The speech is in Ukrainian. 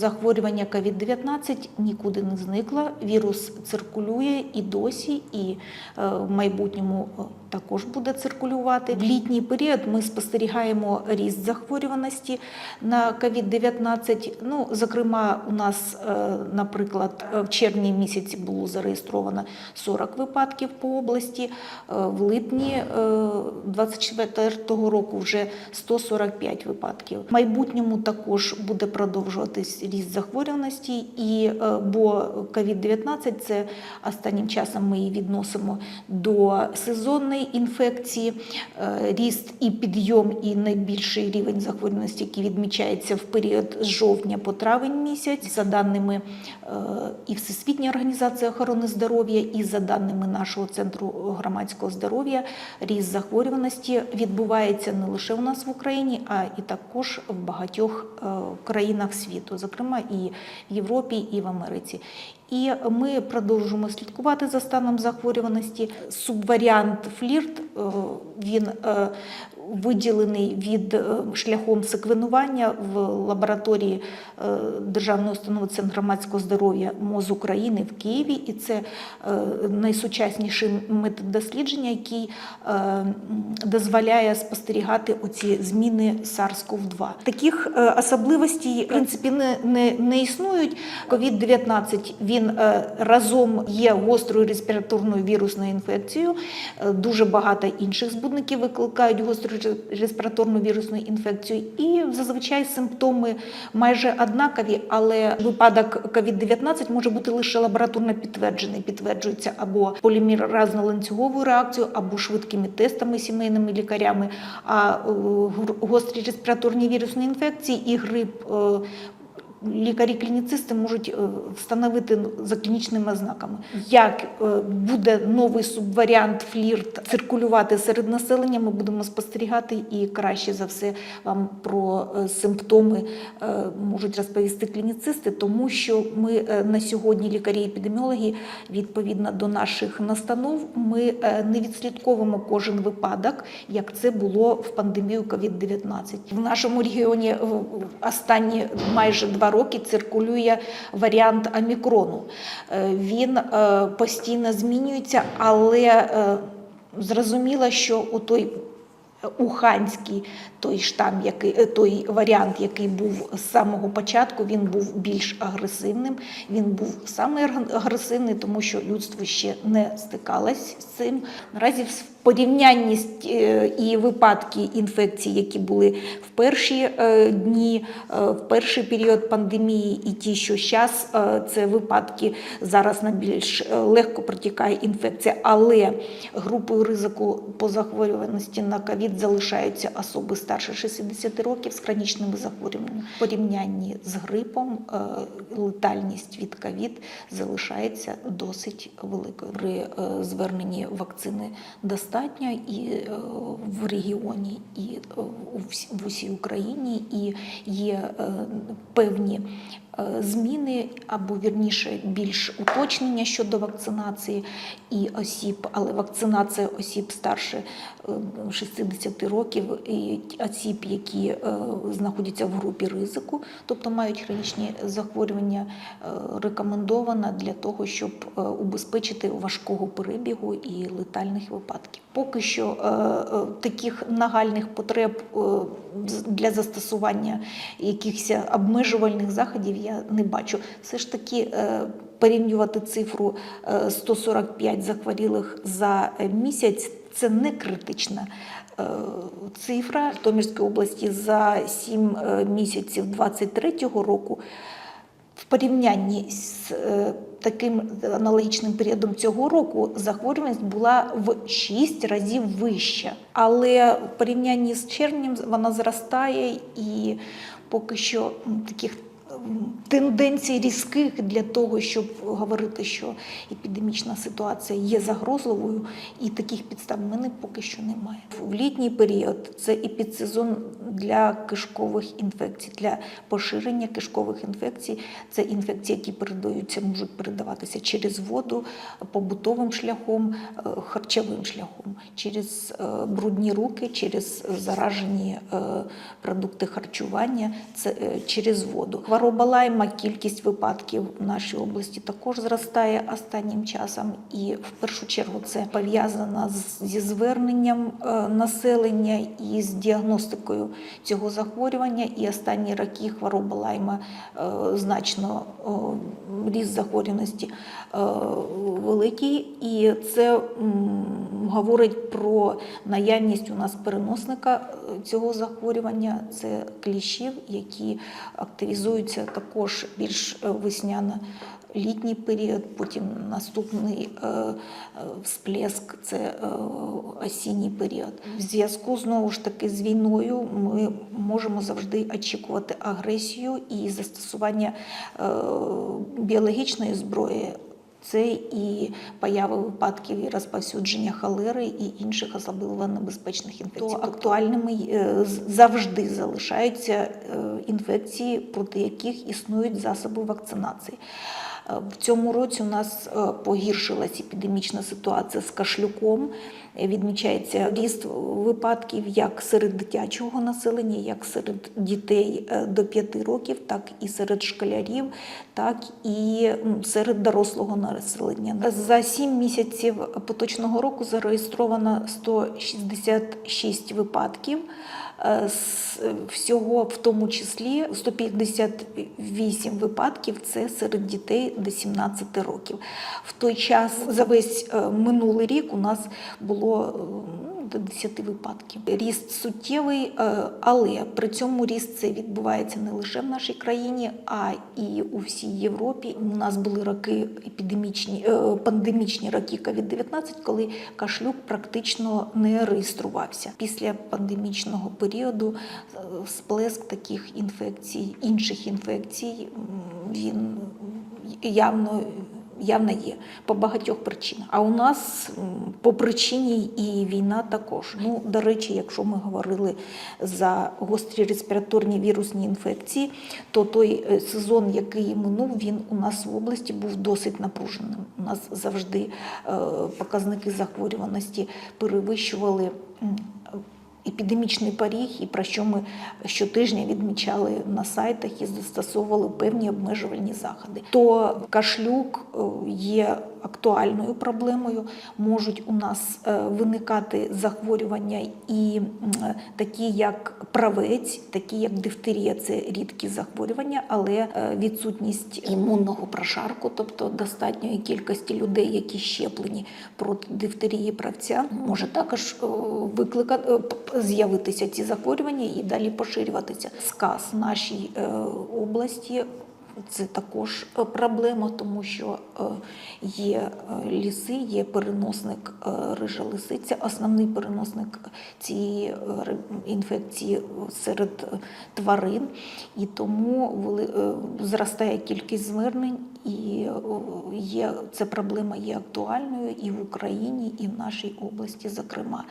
захворювання COVID-19 нікуди не зникло. Вірус циркулює і досі, і е, в майбутньому е, також буде циркулювати. В літній період ми спостерігаємо ріст захворюваності на COVID-19. Ну, зокрема, у нас, е, наприклад, е, в червні місяці було зареєстровано 40 випадків по області. Е, В липні 2024 року вже 145 випадків. В майбутньому також буде продовжуватись ріст захворюваності, і бо COVID-19 це останнім часом ми її відносимо до сезонної інфекції, Е, ріст і підйом, і найбільший рівень захворюваності, який відмічається в період з жовтня по травень місяць, за даними е, і Всесвітньої організації охорони здоров'я, і за даними нашого центру громадського здоров'я, ріст захворюваності відбувається не лише у нас в Україні, а і також в багатьох е, країнах світу, зокрема і в Європі, і в Америці. І ми продовжуємо слідкувати за станом захворюваності. Субваріант флірт він е, виділений від е, шляхом секвенування в лабораторії е, Державної установи Центр громадського здоров'я МОЗ України в Києві, і це е, найсучасніший метод дослідження, який е, дозволяє спостерігати оці зміни SARS-CoV-2. Таких е, особливостей в принципі не, не, не існують. COVID-19 він е, разом є гострою респіраторною вірусною інфекцією. Е, Дуже багато інших збудників викликають гостру респіраторну вірусну інфекцію, і зазвичай симптоми майже однакові, але випадок COVID-19 може бути лише лабораторно підтверджений. Підтверджується або полімеразно-ланцюговою реакцією, або швидкими тестами сімейними лікарями. А е, гострі респіраторні вірусні інфекції і грип. Лікарі-клініцисти можуть е, встановити за клінічними ознаками. Як е, буде новий субваріант флірт циркулювати серед населення, ми будемо спостерігати і краще за все вам про е, симптоми можуть розповісти клініцисти, тому що ми на сьогодні, лікарі-епідеміологи, відповідно до наших настанов, ми не відслідковуємо кожен випадок, як це було в пандемію COVID-19. В нашому регіоні останні майже два роки циркулює варіант омікрону. Е, Він е, постійно змінюється, але е, зрозуміло, що у той Уханський той штам, який той варіант, який був з самого початку, він був більш агресивним. Він був саме агресивний, тому що людство ще не стикалось з цим. Наразі в порівнянні е, і випадки інфекцій, які були в перші е, дні, е, в перший період пандемії, і ті, що зараз, це випадки зараз на більш е, легко протікає інфекція, але групою ризику по захворюваності на ковід залишаються особи старше 60 років з хронічними захворюваннями. Порівнянні з грипом летальність від ковід залишається досить великою. При зверненні вакцини достатньо і е, в регіоні, і е, в усій Україні, і є е, певні зміни або вірніше більш уточнення щодо вакцинації і осіб, але вакцинація осіб старше е, 60 років і осіб, які знаходяться в групі ризику, тобто мають хронічні захворювання, рекомендована для того, щоб убезпечити важкого перебігу і летальних випадків. Поки що е, е, таких нагальних потреб е, для застосування якихось обмежувальних заходів я не бачу. Все ж таки порівнювати цифру е, 145 захворілих за місяць це не критична цифра. В Томірській області за 7 місяців 2023 року порівнянні з е, таким аналогічним періодом цього року захворюваність була в 6 разів вища. Але в порівнянні з червнем вона зростає і поки що таких тенденцій різких для того, щоб говорити, що епідемічна ситуація є загрозливою, і таких підстав в мене поки що немає. В літній період це епідсезон для кишкових інфекцій, для поширення кишкових інфекцій. Це інфекції, які передаються, можуть передаватися через воду, побутовим шляхом, е, харчовим шляхом, через е, брудні руки, через заражені е, продукти харчування, це через воду. Хвороба кількість випадків в нашій області також зростає останнім часом, і в першу чергу це пов'язано зі зверненням е, населення і з діагностикою цього захворювання. І останні роки хвороба лайма е, значно о, ріст захворюваності е, великий, і це говорить про наявність у нас переносника е, цього захворювання. Це кліщів, які активізуються також більш е, весняно. Літній період, потім наступний е, е, всплеск це осінній період. В зв'язку знову ж таки з війною ми можемо завжди очікувати агресію і застосування біологічної зброї. Це і появи випадків і розповсюдження холери і інших особливо небезпечних інфекцій. То актуальними е, завжди залишаються е, інфекції, проти яких існують засоби вакцинації. Е, В цьому році у нас е, погіршилась епідемічна ситуація з кашлюком. Е, Відмічається ріст випадків як серед дитячого населення, як серед дітей до 5 років, так і серед школярів, так і серед дорослого населення. За 7 місяців поточного року зареєстровано 166 випадків. Е, з- Всього в тому числі 158 випадків це серед дітей до 17 років. В той час за весь е, минулий рік у нас було е, до 10 випадків. Ріст суттєвий, е, але при цьому ріст це відбувається не лише в нашій країні, а і у всій Європі. У нас були роки епідемічні, е, пандемічні роки COVID-19, коли кашлюк практично не реєструвався. Після пандемічного періоду е, сплеск таких інфекцій, інших інфекцій, він явно. Явно є по багатьох причинах. А у нас по причині і війна також. Ну, до речі, якщо ми говорили за гострі респіраторні вірусні інфекції, то той е, сезон, який минув, він у нас в області був досить напруженим. У нас завжди е, показники захворюваності перевищували. Епідемічний поріг, і про що ми щотижня відмічали на сайтах і застосовували певні обмежувальні заходи. То кашлюк е, є актуальною проблемою. Можуть у нас е, виникати захворювання і такі, як правець, такі як дифтерія, це рідкі захворювання, але е, відсутність імунного прошарку, тобто достатньої кількості людей, які щеплені проти дифтерії правця, може також е, викликати е, з'явитися ці захворювання і далі поширюватися. Сказ нашій е, області це також е, проблема, тому що е, є е, ліси, є переносник рижа лисиця, основний переносник цієї інфекції серед тварин, і тому зростає кількість звернень, і є ця проблема є актуальною і в Україні, і в нашій області, зокрема.